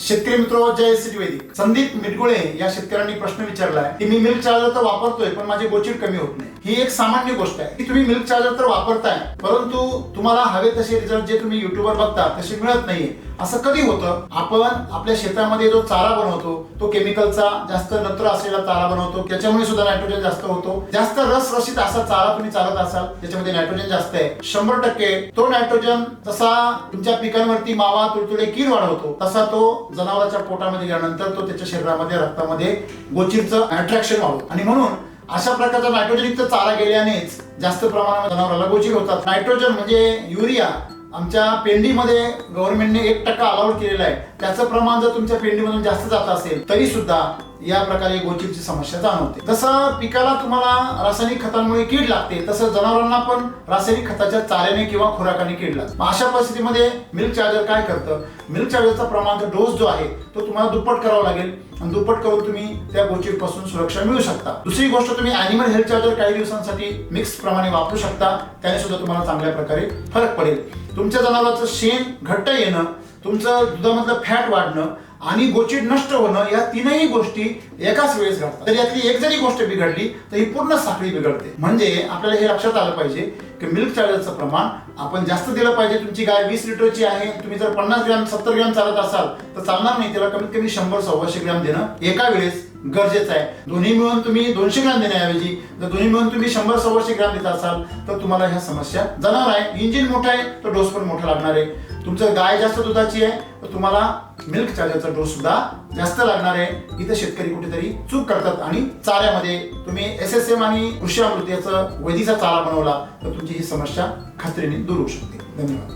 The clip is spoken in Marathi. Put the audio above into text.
शेतकरी मित्र जय वैदिक संदीप मिटगुळे या शेतकऱ्यांनी प्रश्न विचारलाय की मी मिल्क चार्जर तर वापरतोय पण माझी गोचिड कमी होत नाही. ही एक सामान्य गोष्ट आहे की तुम्ही मिल्क चार्जर तर वापरताय परंतु तुम्हाला हवे तसे रिझल्ट जे तुम्ही युट्यूबवर बघता तसे मिळत नाहीये. असं कधी होतं? आपण आपल्या शेतामध्ये जो चारा बनवतो तो केमिकलचा जास्त नत्र असलेला चारा बनवतो त्याच्यामुळे सुद्धा नायट्रोजन जास्त होतो. जास्त रसरशीत असा चारा तुम्ही चालत असाल त्याच्यामध्ये नायट्रोजन जास्त आहे. शंभर टक्के तो नायट्रोजन जसा तुमच्या पिकांवरती मावा तुडतुडे कीड वाढवतो तसा तो जनावराच्या पोटामध्ये गेल्यानंतर तो त्याच्या शरीरामध्ये रक्तामध्ये गोचीरचं अट्रॅक्शन वाढवतो. आणि म्हणून अशा प्रकारचा नायट्रोजनयुक्त चारा गेल्यानेच जास्त प्रमाणात जनावराला गोचीर होतात. नायट्रोजन म्हणजे युरिया आमच्या पेंडीमध्ये गव्हर्नमेंटने एक टक्का अलाउड केलेला आहे. त्याचं प्रमाण जर तुमच्या पेंडीमधून जास्त जात असेल तरी सुद्धा या प्रकारे गोचिपची समस्या जाणवते. तसं पिकाला तुम्हाला रासायनिक खतांमुळे कीड लागते तसं जनावरांना पण रासायनिक खताच्या चाऱ्याने किंवा खुराकाने कीड लागते. अशा परिस्थितीमध्ये मिल्क चार्जर काय करतं? मिल्क चार्जरचा प्रमाण डोस जो आहे तो तुम्हाला दुप्पट करावा लागेल. आणि दुप्पट करून तुम्ही त्या गोचीपासून सुरक्षा मिळू शकता. दुसरी गोष्ट तुम्ही अॅनिमल हेल्थ चार्जर काही दिवसांसाठी मिक्स प्रमाणे वापरू शकता. त्याने सुद्धा तुम्हाला चांगल्या प्रकारे फरक पडेल. तुमच्या जनावराचं शेण घट्ट येणं तुमचं दुधामधलं फॅट वाढणं आणि गोचीड नष्ट होणं या तीनही गोष्टी एकाच वेळेस घडतात. तर यातली एक जरी गोष्ट बिघडली तर ही पूर्ण साखळी बिघडते. म्हणजे आपल्याला हे लक्षात आलं पाहिजे की मिल्क चार्जरचं प्रमाण आपण जास्त दिलं पाहिजे. तुमची गाय वीस लिटरची आहे तुम्ही जर पन्नास ग्रॅम सत्तर ग्रॅम चालत असाल तर चालणार नाही. त्याला कमीत कमी शंभर सव्वाशे ग्रॅम देणं एका वेळेस गरजेचं आहे. दोन्ही मिळून तुम्ही दोनशे ग्रॅम देण्याऐवजी जर दोन्ही मिळून तुम्ही शंभर सव्वाशे ग्रॅम देत असाल तर तुम्हाला ह्या समस्या जाणार आहे. इंजिन मोठं आहे तर डोस पण मोठा लागणार आहे. तुमचं गाय जास्त दुधाची आहे तर तुम्हाला मिल्क चार्जरचा डोस सुद्धा जास्त लागणार आहे. इथं शेतकरी कुठेतरी चूक करतात आणि चाऱ्यामध्ये तुम्ही एस एस एम आणि कृषी अमृत याचा वैदीचा चारा बनवला तर तुमची ही समस्या खात्रीने दूर होऊ शकते. धन्यवाद.